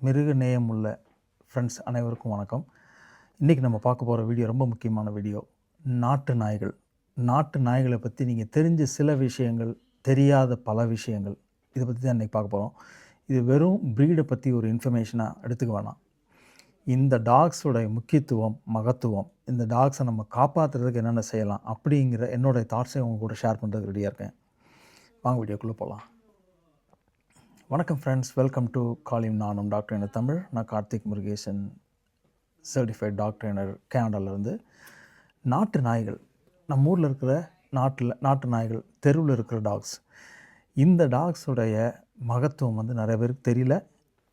மிருக நேயம் உள்ள ஃப்ரெண்ட்ஸ் அனைவருக்கும் வணக்கம். இன்றைக்கி நம்ம பார்க்க போகிற வீடியோ ரொம்ப முக்கியமான வீடியோ நாட்டு நாய்கள். நாட்டு நாய்களை பற்றி நீங்கள் தெரிஞ்ச சில விஷயங்கள் தெரியாத பல விஷயங்கள் இதை பற்றி தான் இன்றைக்கி பார்க்க போகிறோம் இது வெறும் ப்ரீடை பற்றி ஒரு இன்ஃபர்மேஷனாக எடுத்துக்க வேணாம். இந்த டாக்ஸோடைய முக்கியத்துவம் மகத்துவம் இந்த டாக்ஸை நம்ம காப்பாற்றுறதுக்கு என்னென்ன செய்யலாம் அப்படிங்கிற என்னோடய தாட்ஸை உங்கள் கூட ஷேர் பண்ணுறதுக்கு ரெடியாக இருக்கேன். வாங்க வீடியோக்குள்ளே போகலாம் வணக்கம் ஃப்ரெண்ட்ஸ் வெல்கம் டு காலிம் நானும் டாக்டர் என தமிழ். நான் கார்த்திக் முருகேசன் சர்டிஃபைட் டாக்டர் எனர் கனடாலேருந்து நாட்டு நாய்கள் நம்ம ஊரில் இருக்கிற நாட்டில் நாட்டு நாய்கள் தெருவில் இருக்கிற டாக்ஸ் இந்த டாக்ஸுடைய மகத்துவம் வந்து நிறைய பேருக்கு தெரியல.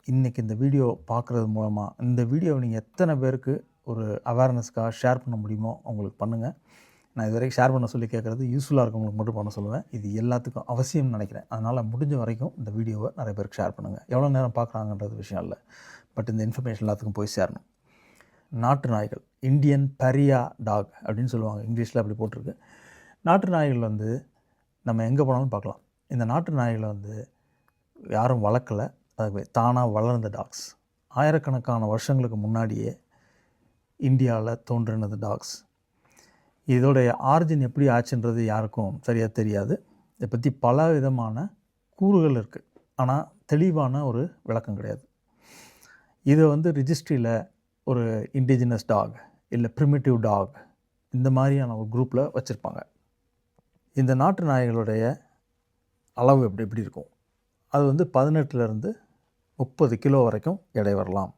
இன்றைக்கி இந்த வீடியோ பார்க்குறது மூலமாக இந்த வீடியோவை நீங்கள் எத்தனை பேருக்கு ஒரு அவேர்னஸ்க்காக ஷேர் பண்ண முடியுமோ அவங்களுக்கு பண்ணுங்கள் நான் இது வரைக்கும் ஷேர் பண்ண சொல்லி கேட்குறது யூஸ்ஃபுல்லாக இருக்கவங்களுக்கு மட்டும் பண்ண சொல்லுவேன். இது எல்லாத்துக்கும் அவசியம்னு நினைக்கிறேன். அதனால் முடிஞ்ச வரைக்கும் இந்த வீடியோவை நிறைய பேருக்கு ஷேர் பண்ணுங்கள் எவ்வளோ நேரம் பார்க்குறாங்கன்றது விஷயம் இல்லை. பட் இந்த இன்ஃபர்மேஷன் எல்லாத்துக்கும் போய் சேரணும். நாட்டு நாய்கள் இந்தியன் பரியா டாக் அப்படின்னு சொல்லுவாங்க. இங்கிலீஷில் அப்படி போட்டிருக்கு. நாட்டு நாய்கள் வந்து நம்ம எங்கே போனாலும் பார்க்கலாம். இந்த நாட்டு நாய்களை வந்து யாரும் வளர்க்கலை. அது தானாக வளர்ந்த டாக்ஸ் ஆயிரக்கணக்கான வருஷங்களுக்கு முன்னாடியே இந்தியாவில் தோன்றினது டாக்ஸ் இதோடைய ஆரிஜின் எப்படி ஆச்சுன்றது யாருக்கும் சரியாக தெரியாது. இதை பற்றி பல விதமான கூறுகள் இருக்குது ஆனால் தெளிவான ஒரு விளக்கம் கிடையாது. இதை வந்து ரிஜிஸ்ட்ரியில் ஒரு இண்டிஜினஸ் டாக் இல்லை ப்ரிமிட்டிவ் டாக் இந்த மாதிரியான ஒரு குரூப்பில் வச்சுருப்பாங்க. இந்த நாட்டு நாய்களுடைய அளவு எப்படி எப்படி இருக்கும்? அது வந்து பதினெட்டுலேருந்து முப்பது கிலோ வரைக்கும் எடை வரலாம்.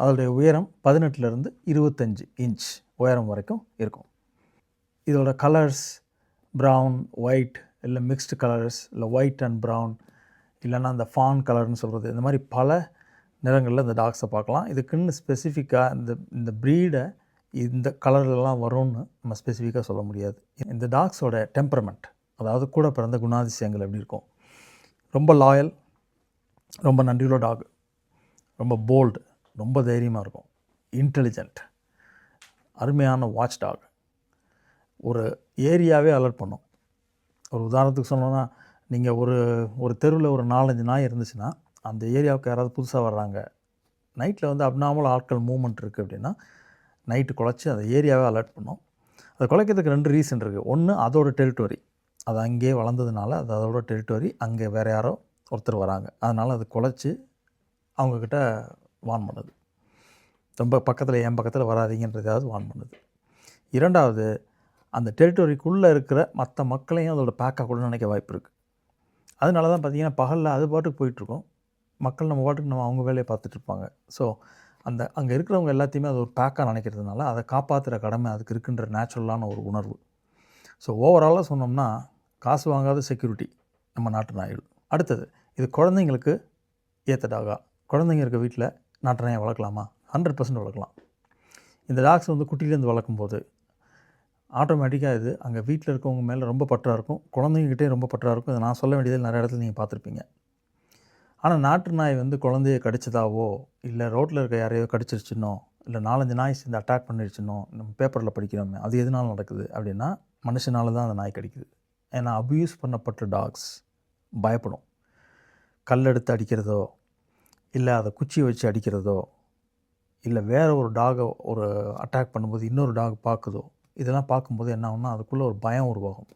அதோடைய உயரம் பதினெட்டுலேருந்து இருபத்தஞ்சி இன்ச் உயரம் வரைக்கும் இருக்கும். இதோட கலர்ஸ் ப்ரௌன் ஒயிட் இல்லை மிக்ஸ்டு கலர்ஸ் இல்லை ஒயிட் அண்ட் ப்ரௌன் இல்லைன்னா அந்த ஃபான் கலர்னு சொல்கிறது இந்த மாதிரி பல நிறங்களில் இந்த டாக்ஸை பார்க்கலாம். இதுக்குன்னு ஸ்பெசிஃபிக்காக இந்த இந்த ப்ரீடை இந்த கலர்லலாம் வரும்னு நம்ம ஸ்பெசிஃபிக்காக சொல்ல முடியாது. இந்த டாக்ஸோட டெம்பரமெண்ட் அதாவது கூட பிறந்த குணாதிசயங்கள் எப்படி இருக்கும்? ரொம்ப லாயல் ரொம்ப நன்றியுள்ள டாக் ரொம்ப போல்டு ரொம்ப தைரியமாக இருக்கும். இன்டெலிஜென்ட் அருமையான வாட்ச் டாக் ஒரு ஏரியாவே அலர்ட் பண்ணும். ஒரு உதாரணத்துக்கு சொன்னோன்னா நீங்கள் ஒரு ஒரு தெருவில் ஒரு நாலஞ்சு நாய் இருந்துச்சுன்னா அந்த ஏரியாவுக்கு யாராவது புதுசாக வர்றாங்க. நைட்டில் வந்து அப்நாமல் ஆட்கள் மூவ்மெண்ட் இருக்குது அப்படின்னா நைட்டு குலைச்சி அந்த ஏரியாவே அலர்ட் பண்ணும். அதை குலைக்கிறதுக்கு ரெண்டு ரீசன் இருக்குது ஒன்று அதோட டெரிட்டரி அது அங்கேயே வளர்ந்ததுனால அது அதோட டெரிட்டரி அங்கே வேறு யாரோ ஒருத்தர் வராங்க. அதனால் அது குலைச்சி அவங்கக்கிட்ட வான் பண்ணுது. ரொம்ப பக்கத்தில் என் பக்கத்தில் வராதிங்கன்றதாவது வான் பண்ணுது. இரண்டாவது அந்த டெரிட்டரிக்குள்ளே இருக்கிற மற்ற மக்களையும் அதோட பேக்காக கூட நினைக்க வாய்ப்பு இருக்குது அதனால தான் பார்த்திங்கன்னா பகலில் அது பாட்டுக்கு போயிட்டுருக்கோம். மக்கள் நம்ம பாட்டுக்கு நம்ம அவங்க வேலையை பார்த்துட்ருப்பாங்க ஸோ அந்த அங்கே இருக்கிறவங்க எல்லாத்தையுமே அது ஒரு பேக்காக நினைக்கிறதுனால அதை காப்பாற்றுற கடமை அதுக்கு இருக்குன்ற நேச்சுரலான ஒரு உணர்வு. ஸோ ஓவராலாக சொன்னோம்னா காசு வாங்காத செக்யூரிட்டி நம்ம நாட்டு நாய்கள். அடுத்தது இது குழந்தைங்களுக்கு ஏற்ற டாகா குழந்தைங்க இருக்க வீட்டில் நாட்டு நாயை வளர்க்கலாமா? ஹண்ட்ரட் பர்சன்ட் வளர்க்கலாம். இந்த டாக்ஸ் வந்து குட்டிலேருந்து வளர்க்கும்போது ஆட்டோமேட்டிக்காக இது அங்கே வீட்டில் இருக்கவங்க மேலே ரொம்ப பற்றாக இருக்கும். குழந்தைங்ககிட்டே ரொம்ப பற்றாக இருக்கும். இதை நான் சொல்ல வேண்டியதில் நிறைய இடத்துல நீங்கள் பார்த்துருப்பீங்க. ஆனால் நாட்டு நாய் வந்து குழந்தைய கடிச்சதாவோ இல்லை ரோட்டில் இருக்க யாரையோ கடிச்சிருச்சுனோ இல்லை நாலஞ்சு நாய் சேர்ந்து அட்டாக் பண்ணிடுச்சுனோ நம்ம பேப்பரில் படிக்கிறோமே அது எதனால நடக்குது அப்படின்னா மனுஷனால தான் அந்த நாய் கடிக்குது. ஏன்னா அப்யூஸ் பண்ணப்பட்ட டாக்ஸ் பயப்படும். கல் எடுத்து அடிக்கிறதோ இல்லை அதை குச்சி வச்சு அடிக்கிறதோ இல்லை வேறு ஒரு டாகை ஒரு அட்டாக் பண்ணும்போது இன்னொரு டாக் பார்க்குதோ இதெல்லாம் பார்க்கும்போது என்ன ஆகும்னா அதுக்குள்ளே ஒரு பயம் உருவாகும்.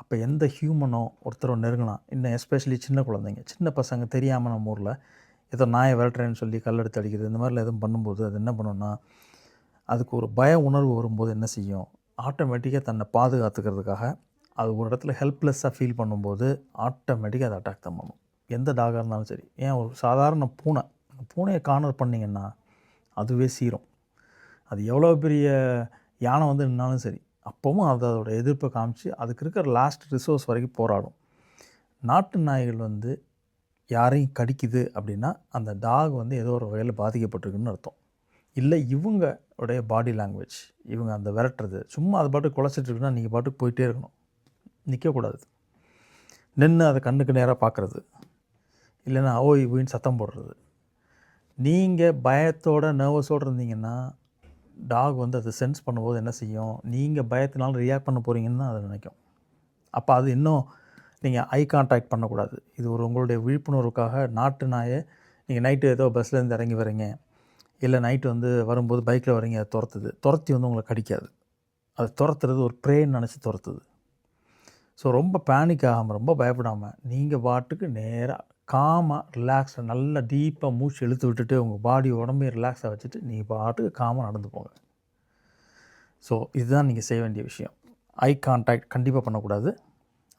அப்போ எந்த ஹியூமனோ ஒருத்தரை நெருங்கினா இன்னும் எஸ்பெஷலி சின்ன குழந்தைங்க. சின்ன பசங்க தெரியாமல் நம்ம ஊரில் ஏதோ நாயை விரட்டுறேன்னு சொல்லி கல் எடுத்து அடிக்கிறது இந்த மாதிரிலாம் எதுவும் பண்ணும்போது அது என்ன பண்ணுன்னா அதுக்கு ஒரு பய உணர்வு வரும்போது என்ன செய்யும்? ஆட்டோமேட்டிக்காக தன்னை பாதுகாத்துக்கிறதுக்காக அது ஒரு இடத்துல ஹெல்ப்லெஸ்ஸாக ஃபீல் பண்ணும்போது ஆட்டோமேட்டிக்காக அதை அட்டாக் தான் பண்ணும். எந்த டாகாக இருந்தாலும் சரி ஏன் ஒரு சாதாரண பூனை பூனையை கார்னர் பண்ணிங்கன்னா அதுவே சீரும். அது எவ்வளோ பெரிய யானை வந்து நின்னாலும் சரி அப்போவும் அது அதோட எதிர்ப்பை காமிச்சு அதுக்கு இருக்கிற லாஸ்ட் ரிசோர்ஸ் வரைக்கும் போராடும். நாட்டு நாய்கள் வந்து யாரையும் கடிக்குது அப்படின்னா அந்த டாக் வந்து ஏதோ ஒரு வகையில் பாதிக்கப்பட்டிருக்குன்னு அர்த்தம். இல்லை இவங்க உடைய பாடி லாங்குவேஜ் இவங்க அந்த விரட்டுறது சும்மா அது பாட்டுக்கு குலைச்சிட்டு இருக்குன்னா நீங்கள் பாட்டுக்கு போயிட்டே இருக்கணும். நிற்கக்கூடாது நின்று அதை கண்ணுக்கு நேராக பார்க்குறது இல்லைன்னா ஓய் இவன்னு சத்தம் போடுறது. நீங்கள் பயத்தோட நர்வஸோடு இருந்தீங்கன்னா டாக் வந்து அதை சென்ஸ் பண்ணும்போது என்ன செய்யும்? நீங்கள் பயத்தினால ரியாக்ட் பண்ண போகிறீங்கன்னு தான் அதை நினைக்கும். அப்போ அது இன்னும் நீங்கள் ஐ கான்டாக்ட் பண்ணக்கூடாது. இது ஒரு உங்களுடைய விழிப்புணர்வுக்காக நாட்டு நாயை நீங்கள் நைட்டு ஏதோ பஸ்லேருந்து இறங்கி வரீங்க. இல்லை நைட்டு வந்து வரும்போது பைக்கில் வரீங்க அதை துரத்துது. துரத்தி வந்து உங்களை கடிக்காது. அது துரத்துறது ஒரு ப்ரேன்னு நினச்சி துரத்துது. ஸோ ரொம்ப பேனிக் ஆகாமல் ரொம்ப பயப்படாமல் நீங்கள் பாட்டுக்கு நேராக காமாக ரிலாக்ஸாக நல்லா டீப்பாக மூச்சு இழுத்து விட்டுட்டு உங்கள் பாடி உடம்பையும் ரிலாக்ஸாக வச்சுட்டு நீங்கள் பாட்டுக்கு காமாக நடந்து போங்க. ஸோ இதுதான் நீங்கள் செய்ய வேண்டிய விஷயம். ஐ கான்டாக்ட் கண்டிப்பாக பண்ணக்கூடாது.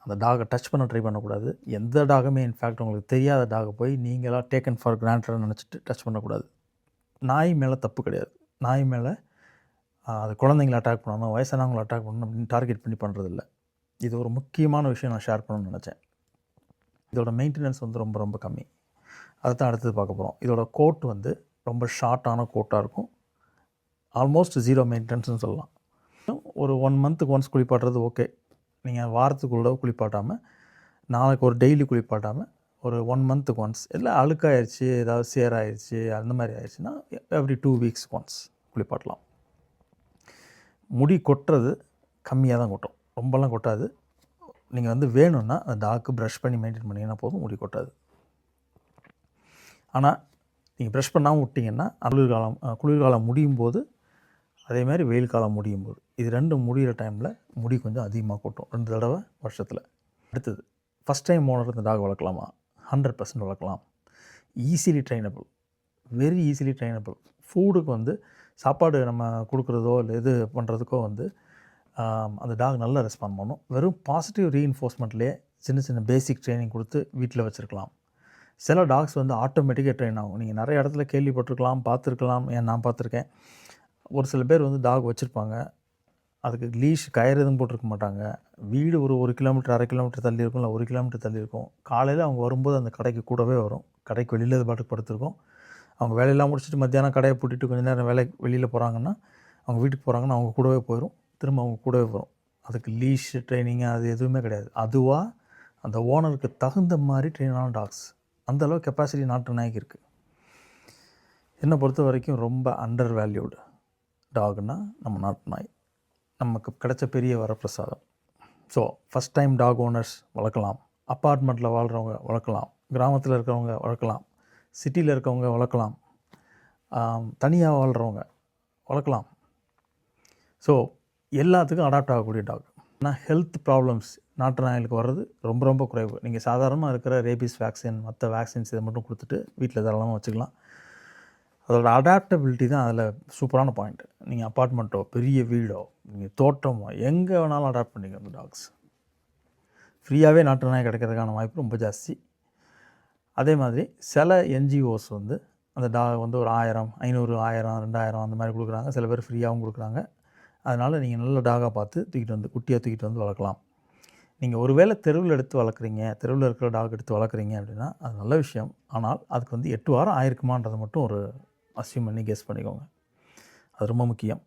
அந்த டாகை டச் பண்ண ட்ரை பண்ணக்கூடாது. எந்த டாகுமே இன்ஃபேக்ட் உங்களுக்கு தெரியாத டாகை போய் நீங்களாக டேக்கன் ஃபார் கிராண்டட் நினச்சிட்டு டச் பண்ணக்கூடாது. நாய் மேலே தப்பு கிடையாது. நாய் மேலே அது குழந்தைங்களை அட்டாக் பண்ணணும் வயசானவங்களை அட்டாக் பண்ணணும் அப்படின்னு டார்கெட் பண்ணி பண்ணுறதில்ல இது ஒரு முக்கியமான விஷயம் நான் ஷேர் பண்ணணும்னு நினச்சேன். இதோட மெயின்டெனன்ஸ் வந்து ரொம்ப ரொம்ப கம்மி. அதை தான் அடுத்தது பார்க்க போகிறோம் இதோட கோட் வந்து ரொம்ப ஷார்ட்டான கோட்டாக இருக்கும். ஆல்மோஸ்ட் ஜீரோ மெயின்டெனன்ஸ்னு சொல்லலாம். ஒரு ஒன் மந்த்துக்கு ஒன்ஸ் குளிப்பாட்டுறது ஓகே நீங்கள் வாரத்துக்குள்ள குளிப்பாட்டாமல் நாளைக்கு ஒரு டெய்லி குளிப்பாட்டாமல் ஒரு ஒன் மந்த்துக்கு ஒன்ஸ் இல்லை அழுக்காயிருச்சு ஏதாவது சேராயிருச்சு அந்த மாதிரி ஆயிடுச்சுன்னா எவ்ரி டூ வீக்ஸ் ஒன்ஸ் குளிப்பாட்டலாம். முடி கொட்டுறது கம்மியாக தான் கொட்டும். ரொம்பலாம் கொட்டாது. நீங்கள் வந்து வேணும்னா அந்த டாக்கு ப்ரஷ் பண்ணி மெயின்டைன் பண்ணிங்கன்னா போதும் முடி கொட்டாது. ஆனால் நீங்கள் ப்ரஷ் பண்ணாமல் விட்டிங்கன்னா குளிர்காலம் குளிர்காலம் முடியும் போது அதே மாதிரி வெயில் காலம் முடியும் போது இது ரெண்டும் முடிகிற டைமில் முடி கொஞ்சம் அதிகமாக கொட்டும். ரெண்டு தடவை வருஷத்தில். அடுத்தது ஃபஸ்ட் டைம் ஓனர் இந்த டாக் வளர்க்கலாமா? ஹண்ட்ரட் பர்சன்ட் வளர்க்கலாம். Easily trainable very easily trainable ஃபுட்டுக்கு வந்து சாப்பாடு நம்ம கொடுக்குறதோ இல்லை இது பண்ணுறதுக்கோ வந்து அந்த டாக் நல்லா ரெஸ்பாண்ட் பண்ணும். வெறும் பாசிட்டிவ் ரீஇன்ஃபோர்ஸ்மெண்ட்லேயே சின்ன சின்ன பேசிக் ட்ரைனிங் கொடுத்து வீட்டில் வச்சுருக்கலாம். சில டாக்ஸ் வந்து ஆட்டோமேட்டிக்காக ட்ரெயின் ஆகும். நீங்கள் நிறைய இடத்துல கேள்விப்பட்டிருக்கலாம் பார்த்துருக்கலாம். ஏன் நான் பார்த்துருக்கேன். ஒரு சில பேர் வந்து டாக் வச்சுருப்பாங்க. அதுக்கு லீஷ் கயிறு எதுவும் போட்டிருக்க மாட்டாங்க. வீடு ஒரு ஒரு கிலோமீட்டர் அரை கிலோமீட்டர் தள்ளி இருக்கும் இல்லை ஒரு கிலோமீட்டர் தள்ளி இருக்கும். காலையில் அவங்க வரும்போது அந்த கடைக்கு கூடவே வரும். கடைக்கு வெளியில் அது பாட்டுக்கு படுத்திருக்கும். அவங்க வேலையெல்லாம் முடிச்சுட்டு மத்தியானம் கடையை பூட்டிட்டு கொஞ்ச நேரம் வேலை வெளியில் போகிறாங்கன்னா அவங்க வீட்டுக்கு போகிறாங்கன்னா அவங்க கூடவே போயிடும் திரும்ப அவங்க கூடவே வரும். அதுக்கு லீஷ் ட்ரைனிங் அது எதுவுமே கிடையாது. அதுவாக அந்த ஓனருக்கு தகுந்த மாதிரி ட்ரெயினான டாக்ஸ் அந்த அளவு கெப்பாசிட்டி நாட்டு நாய்க்கு இருக்குது என்னை பொறுத்த வரைக்கும் ரொம்ப அண்டர் வேல்யூடு டாக்னா நம்ம நாட்டு நாய். நமக்கு கிடைச்ச பெரிய வரப்பிரசாதம். So first time dog owners வளர்க்கலாம். அப்பார்ட்மெண்ட்டில் வாழ்கிறவங்க வளர்க்கலாம். கிராமத்தில் இருக்கிறவங்க வளர்க்கலாம். சிட்டியில் இருக்கவங்க வளர்க்கலாம். தனியாக வாழ்கிறவங்க வளர்க்கலாம். ஸோ எல்லாத்துக்கும் அடாப்ட் ஆகக்கூடிய டாக் ஆனால் ஹெல்த் ப்ராப்ளம்ஸ் நாட்டு நாய்களுக்கு வர்றது ரொம்ப ரொம்ப குறைவு. நீங்கள் சாதாரணமாக இருக்கிற ரேபிஸ் வேக்சின் மற்ற வேக்சின்ஸ் இதை மட்டும் கொடுத்துட்டு வீட்டில் தாராளமாக வச்சுக்கலாம். அதோட அடாப்டபிலிட்டி தான் அதில் சூப்பரான பாயிண்ட் நீங்கள் அப்பார்ட்மெண்ட்டோ பெரிய வீடோ நீங்கள் தோட்டமோ எங்கே வேணாலும் அடாப்ட் பண்ணிக்க அந்த டாக்ஸ் ஃப்ரீயாகவே நாட்டு நாய் கிடைக்கிறதுக்கான வாய்ப்பு ரொம்ப ஜாஸ்தி. அதே மாதிரி சில என்ஜிஓஸ் வந்து அந்த டாக் வந்து ஒரு ஆயிரம் ஐநூறு ஆயிரம் ரெண்டாயிரம் அந்த மாதிரி கொடுக்குறாங்க. சில பேர் ஃப்ரீயாகவும் கொடுக்குறாங்க. அதனால் நீங்கள் நல்ல டாகாக பார்த்து தூக்கிட்டு வந்து குட்டியாக தூக்கிட்டு வந்து வளர்க்கலாம். நீங்கள் ஒருவேளை தெருவில் எடுத்து வளர்க்குறீங்க தெருவில் இருக்கிற டாக் எடுத்து வளர்க்குறீங்க அப்படின்னா அது நல்ல விஷயம். ஆனால் அதுக்கு வந்து எட்டு வாரம் ஆயிருக்குமான்றதை மட்டும் ஒரு அசியூம் பண்ணி கெஸ் பண்ணிக்கோங்க. அது ரொம்ப முக்கியம்.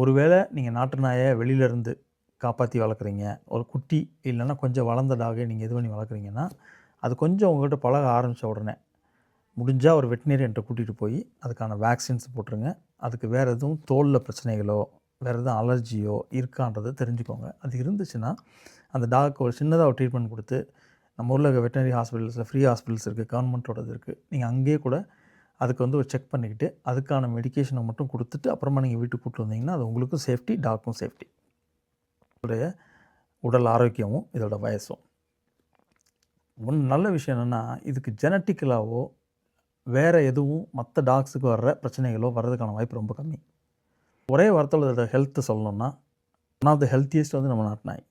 ஒருவேளை நீங்கள் நாட்டு நாயை வெளியிலேருந்து காப்பாற்றி வளர்க்குறீங்க ஒரு குட்டி இல்லைன்னா கொஞ்சம் வளர்ந்த டாகை நீங்கள் இது பண்ணி வளர்க்குறீங்கன்னா அது கொஞ்சம் உங்கள்கிட்ட பழக ஆரம்பித்த உடனே முடிஞ்சால் ஒரு வெட்டினரியன்ட்ட கூட்டிகிட்டு போய் அதுக்கான வேக்சின்ஸ் போட்டுருங்க. அதுக்கு வேறு எதுவும் தோலில் பிரச்சனைகளோ வேறு எதுவும் அலர்ஜியோ இருக்கான்றதை தெரிஞ்சுக்கோங்க. அது இருந்துச்சுன்னா அந்த டாக்கு ஒரு சின்னதாக ஒரு ட்ரீட்மெண்ட் கொடுத்து நம்ம ஊரில் இருக்க வெட்டினரி ஹாஸ்பிட்டல்ஸில் ஃப்ரீ ஹாஸ்பிட்டல்ஸ் இருக்குது கவர்மெண்ட்டோடது இருக்குது நீங்கள் அங்கேயே கூட அதுக்கு வந்து ஒரு செக் பண்ணிக்கிட்டு அதுக்கான மெடிகேஷனை மட்டும் கொடுத்துட்டு அப்புறமா நீங்கள் வீட்டுக்கு கூப்பிட்டு வந்தீங்கன்னா அது உங்களுக்கும் சேஃப்டி டாக்கும் சேஃப்டி உடைய உடல் ஆரோக்கியமும் இதோட வயசும். ஒன்று நல்ல விஷயம் என்னென்னா இதுக்கு ஜெனட்டிக்கலாகவோ வேறு எதுவும் மற்ற டாக்ஸுக்கு வர்ற பிரச்சனைகளோ வர்றதுக்கான வாய்ப்பு ரொம்ப கம்மி. ஒரே வார்த்தையில் இதோட ஹெல்த்து சொல்லணும்னா ஒன் ஆஃப் த ஹெல்த்தியஸ்ட் வந்து நம்ம நாட்டு நாய்.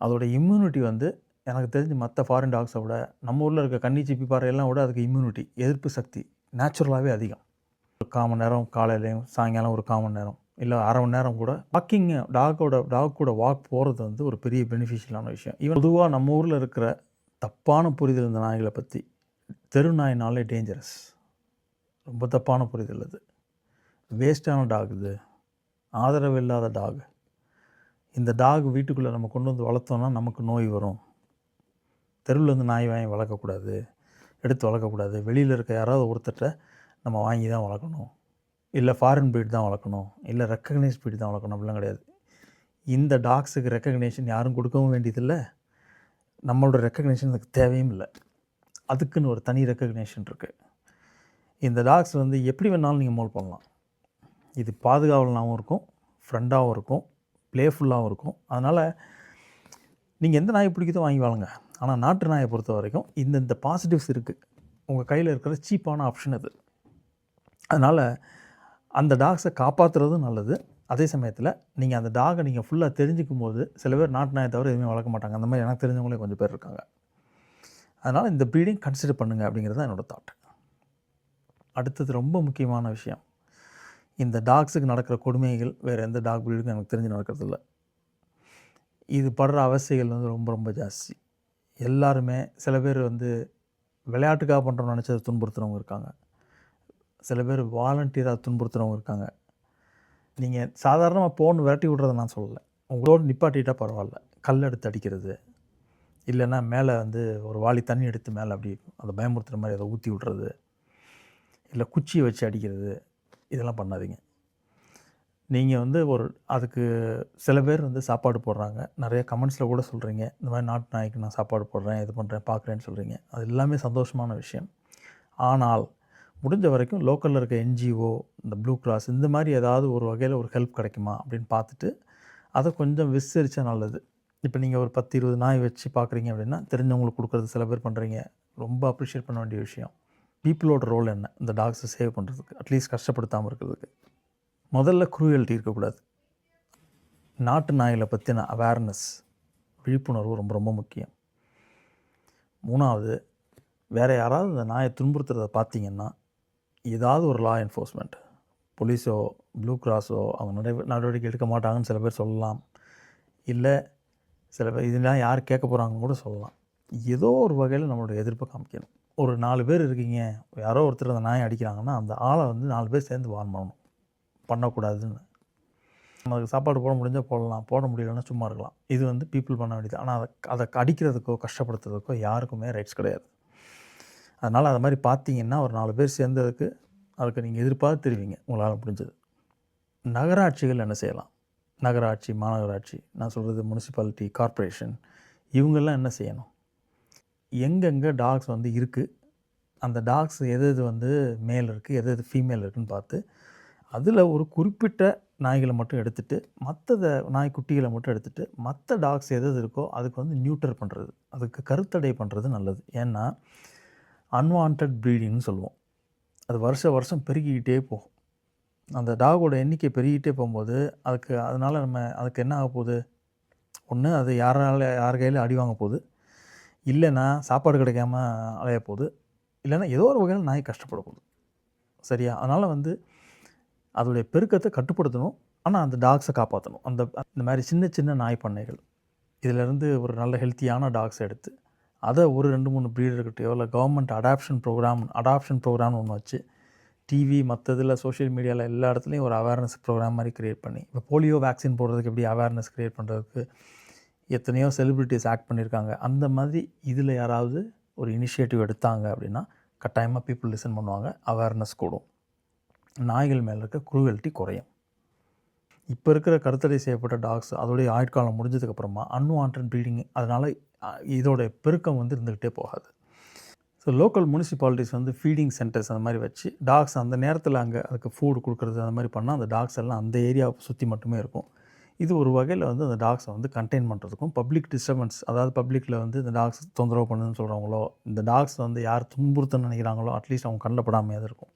அதோட இம்யூனிட்டி வந்து எனக்கு தெரிஞ்சு மற்ற ஃபாரின் டாக்ஸை விட நம்ம ஊரில் இருக்க கன்னி சிப்பி பாறை எல்லாம் விட அதுக்கு இம்யூனிட்டி எதிர்ப்பு சக்தி நேச்சுரலாகவே அதிகம். ஒரு கால் மணி நேரம் காலையிலையும் சாயங்காலம் ஒரு கால் மணி நேரம் இல்லை அரை மணி நேரம் கூட வாக்கிங் டாகோட டாக் கூட வாக் போகிறது வந்து ஒரு பெரிய பெனிஃபிஷியலான விஷயம். இவன் பொதுவாக நம்ம ஊரில் இருக்கிற தப்பான புரிதல் இந்த நாய்களை பற்றி தெரு நாயினாலே டேஞ்சரஸ் ரொம்ப தப்பான புரிதல் அது. வேஸ்ட்டான டாக் இது. ஆதரவு இல்லாத டாக் இந்த டாக் வீட்டுக்குள்ளே நம்ம கொண்டு வந்து வளர்த்தோன்னா நமக்கு நோய் வரும். தெருவில் வந்து நாய் வாங்கி வளர்க்கக்கூடாது. எடுத்து வளர்க்கக்கூடாது. வெளியில் இருக்க யாராவது ஒருத்தர்கிட்ட நம்ம வாங்கி தான் வளர்க்கணும். இல்லை ஃபாரின் பீட் தான் வளர்க்கணும். இல்லை ரெக்கக்னைஸ் பீட் தான் வளர்க்கணும். அப்படிலாம் கிடையாது. இந்த டாக்ஸுக்கு ரெக்கக்னேஷன் யாரும் கொடுக்கவும் வேண்டியதில்லை. நம்மளோட ரெக்கக்னேஷன் அதுக்கு தேவையும் இல்லை. அதுக்குன்னு ஒரு தனி ரெக்கக்னேஷன் இருக்குது இந்த டாக்ஸ் வந்து எப்படி வேணாலும் நீங்கள் மோல் பண்ணலாம். இது பாதுகாவலனாகவும் இருக்கும் ஃப்ரெண்டாகவும் இருக்கும் ப்ளேஃபுல்லாகவும் இருக்கும். அதனால் நீங்கள் எந்த நாயை பிடிக்குதோ வாங்கி வாழுங்க. ஆனால் நாட்டு நாயை பொறுத்த வரைக்கும் இந்த இந்த பாசிட்டிவ்ஸ் இருக்குது உங்கள் கையில் இருக்கிற சீப்பான ஆப்ஷன் அது அதனால் அந்த டாக்ஸை காப்பாற்றுறதும் நல்லது. அதே சமயத்தில் நீங்கள் அந்த டாகை நீங்கள் ஃபுல்லாக தெரிஞ்சுக்கும் போது சில பேர் நாட்டு நாயை தவிர எதுவுமே வளர்க்க மாட்டாங்க. அந்த மாதிரி எனக்கு தெரிஞ்சவங்களே கொஞ்சம் பேர் இருக்காங்க. அதனால் இந்த ப்ரீடிங் கன்சிடர் பண்ணுங்க அப்படிங்கிறது தான் என்னோடய தாட் அடுத்தது ரொம்ப முக்கியமான விஷயம். இந்த டாக்ஸுக்கு நடக்கிற கொடுமைகள் வேறு எந்த டாக் ப்ரீடுக்கும் எனக்கு தெரிஞ்சு நடக்கிறதில்ல. இது படுற அவஸ்தைகள் வந்து ரொம்ப ரொம்ப ஜாஸ்தி. எல்லாருமே சில பேர் வந்து விளையாட்டுக்காக பண்ணுறோம்னு நினச்சதை துன்புறுத்துறவங்க இருக்காங்க. சில பேர் வாலண்டியராக துன்புறுத்துறவங்க இருக்காங்க. நீங்கள் சாதாரணமாக போன் விரட்டி விட்றத நான் சொல்லலை. உங்களோட நிப்பாட்டிட்டால் பரவாயில்ல. கல் எடுத்து அடிக்கிறது. இல்லைன்னா மேலே வந்து ஒரு வாளி தண்ணி எடுத்து மேலே அப்படி அதை பயமுறுத்துகிற மாதிரி அதை ஊற்றி விட்றது. இல்லை குச்சியை வச்சு அடிக்கிறது. இதெல்லாம் பண்ணாதீங்க. நீங்கள் வந்து ஒரு அதுக்கு சில பேர் வந்து சாப்பாடு போடுறாங்க. நிறைய கமெண்ட்ஸில் கூட சொல்கிறீங்க இந்த மாதிரி நாட்டு நாய்க்கு நான் சாப்பாடு போடுறேன் இது பண்ணுறேன் பார்க்குறேன்னு சொல்கிறீங்க அது எல்லாமே சந்தோஷமான விஷயம். ஆனால் முடிஞ்ச வரைக்கும் லோக்கலில் இருக்க என்ஜிஓ இந்த ப்ளூ கிராஸ் இந்த மாதிரி ஏதாவது ஒரு வகையில் ஒரு ஹெல்ப் கிடைக்குமா அப்படின்னு பார்த்துட்டு அதை கொஞ்சம் விசரித்தா நல்லது. இப்போ நீங்கள் ஒரு பத்து இருபது நாய் வச்சு பார்க்குறீங்க அப்படின்னா தெரிஞ்சவங்களுக்கு கொடுக்குறது சில பேர் பண்ணுறீங்க ரொம்ப அப்ரிஷியேட் பண்ண வேண்டிய விஷயம். பீப்புளோட ரோல் என்ன? இந்த டாக்ஸை சேவ் பண்ணுறதுக்கு அட்லீஸ்ட் கஷ்டப்படுத்தாமல் இருக்கிறதுக்கு. முதல்ல குரூயல்ட்டி இருக்கக்கூடாது. நாட்டு நாய்களை பற்றின அவேர்னஸ் விழிப்புணர்வு ரொம்ப ரொம்ப முக்கியம். மூணாவது வேறு யாராவது இந்த நாயை துன்புறுத்துறத பார்த்தீங்கன்னா ஏதாவது ஒரு லா என்ஃபோர்ஸ்மெண்ட் போலீஸோ ப்ளூ கிராஸோ அவங்க நடை நடவடிக்கை எடுக்க மாட்டாங்கன்னு சில பேர் சொல்லலாம். இல்லை சில பேர் இதெல்லாம் யார் கேட்க போகிறாங்கன்னு கூட சொல்லலாம். ஏதோ ஒரு வகையில் நம்மளோட எதிர்ப்பை காமிக்கணும். ஒரு நாலு பேர் இருக்கீங்க யாரோ ஒருத்தர் அந்த நாயை அடிக்கிறாங்கன்னா அந்த ஆளை வந்து நாலு பேர் சேர்ந்து வார்ன் பண்ணணும். பண்ணக்கூடாதுன்னு. நமக்கு சாப்பாடு போட முடிஞ்சால் போடலாம் போட முடியலன்னா சும்மா இருக்கலாம். இது வந்து பீப்புள் பண்ண வேண்டியது. ஆனால் அதை அதை அடிக்கிறதுக்கோ கஷ்டப்படுத்துறதுக்கோ யாருக்குமே ரைட்ஸ் கிடையாது. அதனால் அது மாதிரி பார்த்தீங்கன்னா ஒரு நாலு பேர் சேர்ந்ததுக்கு அதுக்கு நீங்கள் எதிர்பார்த்து தெரிவிங்க. உங்களால் முடிஞ்சது. நகராட்சிகள் என்ன செய்யலாம்? நகராட்சி மாநகராட்சி நான் சொல்கிறது முனிசிபாலிட்டி கார்ப்பரேஷன் இவங்கெல்லாம் என்ன செய்யணும்? எங்கெங்கே டாக்ஸ் வந்து இருக்குது அந்த டாக்ஸ் எது எது வந்து மேல் இருக்குது எது எது ஃபீமேல் இருக்குதுன்னு பார்த்து அதில் ஒரு குறிப்பிட்ட நாய்களை மட்டும் எடுத்துகிட்டு மற்ற நாய்க்குட்டிகளை மட்டும் எடுத்துகிட்டு மற்ற டாக்ஸ் எது எது இருக்கோ அதுக்கு வந்து நியூட்டர் பண்ணுறது அதுக்கு கருத்தடை பண்ணுறது நல்லது. ஏன்னா அன்வான்ட் ப்ரீடிங்னு சொல்லுவோம். அது வருஷ வருஷம் பெருகிக்கிட்டே போகும். அந்த டாகோட எண்ணிக்கை பெருகிட்டே போகும்போது அதுக்கு அதனால் நம்ம அதுக்கு என்ன ஆக போகுது ஒன்று அது யாரால் யார் கையில் அடி வாங்க போகுது? இல்லைன்னா சாப்பாடு கிடைக்காம அலைய போகுது. இல்லைன்னா ஏதோ ஒரு வகையில் நாய் கஷ்டப்பட போகுது. சரியா? அதனால் வந்து அதோடைய பெருக்கத்தை கட்டுப்படுத்தணும். ஆனால் அந்த டாக்ஸை காப்பாற்றணும் அந்த இந்த மாதிரி சின்ன சின்ன நாய் பண்ணைகள். இதிலேருந்து ஒரு நல்ல ஹெல்த்தியான டாக்ஸ் எடுத்து அதை ஒரு ரெண்டு மூணு ப்ரீடர்கிட்டயோ இல்லை government adoption programme adoption programme ஒன்று வச்சு டிவி மற்றதில் சோஷியல் மீடியாவில் எல்லா இடத்துலையும் ஒரு அவேர்னஸ் ப்ரோக்ராம் மாதிரி க்ரியேட் பண்ணி இப்போ போலியோ வேக்சின் போடுறதுக்கு எப்படி அவேர்னஸ் க்ரியேட் பண்ணுறதுக்கு எத்தனையோ செலிப்ரிட்டிஸ் ஆக்ட் பண்ணியிருக்காங்க. அந்த மாதிரி இதில் யாராவது ஒரு இனிஷியேட்டிவ் எடுத்தாங்க அப்படின்னா கட்டாயமாக பீப்புள் லிசன் பண்ணுவாங்க. அவேர்னஸ் கூடும். நாய்கள் மேலே இருக்க குரூவல்ட்டி குறையும். இப்போ இருக்கிற கருத்தடை செய்யப்பட்ட டாக்ஸ் அதோடைய ஆயுட்காலம் முடிஞ்சதுக்கப்புறமா அன்வான்ட் ப்ரீடிங் அதனால் இதோட பெருக்கம் வந்து இருந்துக்கிட்டே போகாது. ஸோ லோக்கல் முனிசிபாலிட்டிஸ் வந்து ஃபீடிங் சென்டர்ஸ் அந்த மாதிரி வச்சு டாக்ஸ் அந்த நேரத்தில் அங்கே அதுக்கு ஃபுட் கொடுக்குறது அந்த மாதிரி பண்ணால் அந்த டாக்ஸ் எல்லாம் அந்த ஏரியாவை சுற்றி மட்டுமே இருக்கும். இது ஒரு வகையில் வந்து அந்த டாக்ஸை வந்து கண்டெயின் பண்ணுறதுக்கும் பப்ளிக் டிஸ்டர்பன்ஸ் அதாவது பப்ளிக்கில் வந்து இந்த டாக்ஸ் தொந்தரவு பண்ணுன்னு சொல்கிறவங்களோ இந்த டாக்ஸ் வந்து யார் துன்புறுத்தன்னு நினைக்கிறாங்களோ அட்லீஸ்ட் அவங்க கண்டப்படாமையாக இருக்கும்.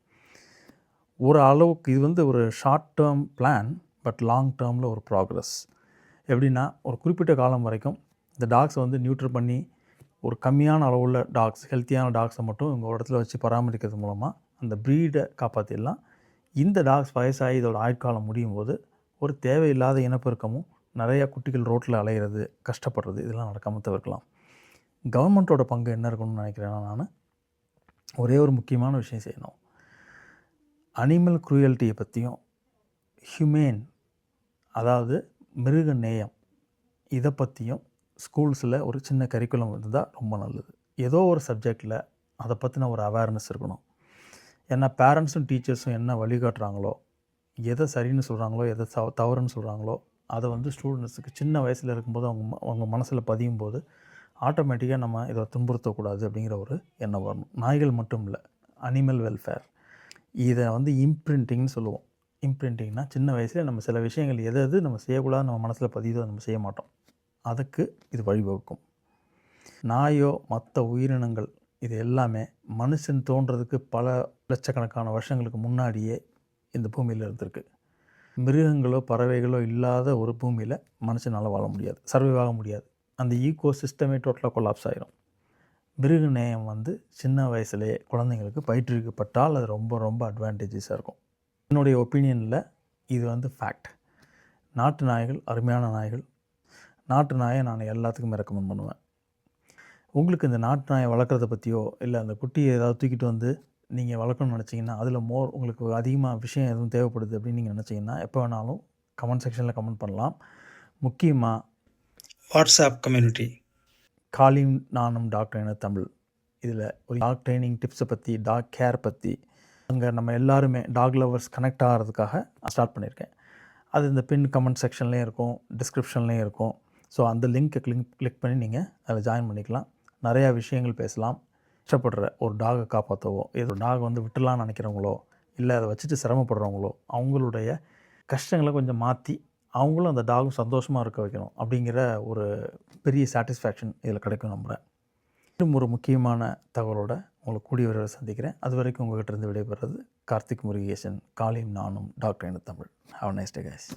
ஒரு அளவுக்கு இது வந்து ஒரு short term plan but long டேர்மில் ஒரு ப்ராக்ரஸ் எப்படின்னா ஒரு குறிப்பிட்ட காலம் வரைக்கும் இந்த டாக்ஸை வந்து நியூட்ரல் பண்ணி ஒரு கம்மியான அளவுள்ள டாக்ஸ் ஹெல்த்தியான டாக்ஸை மட்டும் உங்கள் இடத்துல வச்சு பராமரிக்கிறது மூலமாக அந்த ப்ரீடை காப்பாற்றிடலாம் இந்த டாக்ஸ் வயசாகி இதோட ஆயுட்காலம் முடியும் போது ஒரு தேவையில்லாத இனப்பெருக்கமும் நிறையா குட்டிகள் ரோட்டில் அலையிறது கஷ்டப்படுறது இதெல்லாம் நடக்காமல் தவிர்க்கலாம். கவர்மெண்ட்டோட பங்கு என்ன இருக்கணும்னு நினைக்கிறேன்னா நான் ஒரே ஒரு முக்கியமான விஷயம் செய்யணும். அனிமல் குரூயல்ட்டியை பற்றியும் ஹியூமேன் அதாவது மிருக நேயம் இதை பற்றியும் ஸ்கூல்ஸில் ஒரு சின்ன கரிக்குலம் இருந்தால் ரொம்ப நல்லது. ஏதோ ஒரு சப்ஜெக்டில் அதை பற்றின ஒரு அவேர்னஸ் இருக்கணும். ஏன்னா பேரண்ட்ஸும் டீச்சர்ஸும் என்ன வழிகாட்டுறாங்களோ எதை சரின்னு சொல்கிறாங்களோ எதை தவ தவறுன்னு சொல்கிறாங்களோ அதை வந்து ஸ்டூடெண்ட்ஸுக்கு சின்ன வயசில் இருக்கும்போது அவங்க அவங்க மனசில் பதியும் போது ஆட்டோமேட்டிக்காக நம்ம இதை துன்புறுத்தக்கூடாது அப்படிங்கிற ஒரு எண்ணம் வரணும். நாய்கள் மட்டும் இல்லை அனிமல் வெல்ஃபேர் இதை வந்து இம்ப்ரிண்டிங்னு சொல்லுவோம். இம்ப்ரிண்டிங்னா சின்ன வயசில் நம்ம சில விஷயங்கள் எது எது நம்ம செய்யக்கூடாது நம்ம மனசில் பதியுதோ நம்ம செய்ய மாட்டோம். அதுக்கு இது வழிவகுக்கும். நாயோ மற்ற உயிரினங்கள் இது எல்லாமே மனுஷன் தோன்றதுக்கு பல லட்சக்கணக்கான வருஷங்களுக்கு முன்னாடியே இந்த பூமியில் இருந்திருக்கு. மிருகங்களோ பறவைகளோ இல்லாத ஒரு பூமியில் மனுஷனால் வாழ முடியாது. சர்வைவ் ஆக முடியாது. அந்த ஈகோ சிஸ்டமே டோட்டலாக கொலாப்ஸ் ஆகிரும் மிருக நேயம் வந்து சின்ன வயசுலேயே குழந்தைங்களுக்கு பயிற்றுவிக்கப்பட்டால் அது ரொம்ப ரொம்ப அட்வான்டேஜஸாக இருக்கும். என்னுடைய ஒப்பீனியனில் இது வந்து ஃபேக்ட் நாட்டு நாய்கள் அருமையான நாய்கள். நாட்டு நாயை நான் எல்லாத்துக்குமே ரெக்கமெண்ட் பண்ணுவேன். உங்களுக்கு இந்த நாட்டு நாயை வளர்க்குறத பற்றியோ இல்லை அந்த குட்டியை ஏதாவது தூக்கிட்டு வந்து நீங்கள் வளர்க்கணும்னு நினச்சிங்கன்னா அதில் மோர் உங்களுக்கு அதிகமாக விஷயம் எதுவும் தேவைப்படுது அப்படின்னு நீங்கள் நினச்சிங்கன்னா எப்போ வேணாலும் கமெண்ட் செக்ஷனில் கமெண்ட் பண்ணலாம். முக்கியமாக வாட்ஸ்அப் கம்யூனிட்டி காலிங் நானும் டாக்டர் என தமிழ். இதில் ஒரு டாக் ட்ரைனிங் டிப்ஸை பற்றி டாக் கேர் பற்றி அங்கே நம்ம எல்லாருமே டாக் லவர்ஸ் கனெக்ட் ஆகிறதுக்காக ஸ்டார்ட் பண்ணியிருக்கேன். அது இந்த பின் கமெண்ட் செக்ஷன்லேயும் இருக்கும் டிஸ்கிரிப்ஷன்லேயும் இருக்கும். ஸோ அந்த லிங்க்கை கிளிக் கிளிக் பண்ணி நீங்கள் அதில் ஜாயின் பண்ணிக்கலாம். நிறையா விஷயங்கள் பேசலாம். கஷ்டப்படுற ஒரு டாகை காப்பாற்றவோ ஏதோ டாக் வந்து விட்டுலான்னு நினைக்கிறவங்களோ இல்லை அதை வச்சுட்டு சிரமப்படுறவங்களோ அவங்களுடைய கஷ்டங்களை கொஞ்சம் மாற்றி அவங்களும் அந்த டாகும் சந்தோஷமாக இருக்க வைக்கணும் அப்படிங்கிற ஒரு பெரிய சாட்டிஸ்ஃபேக்ஷன் இதில் கிடைக்கும் நம்புகிறேன் இன்னும் ஒரு முக்கியமான தகவலோட உங்களை கூடிய விரைவில் சந்திக்கிறேன். அது வரைக்கும் உங்கள்கிட்ட இருந்து விடைபெறுறது கார்த்திக் முருகேசன் காலியும் நானும் டாக்டர் என தமிழ் ஹாவ் நைஸ் டே கைஸ்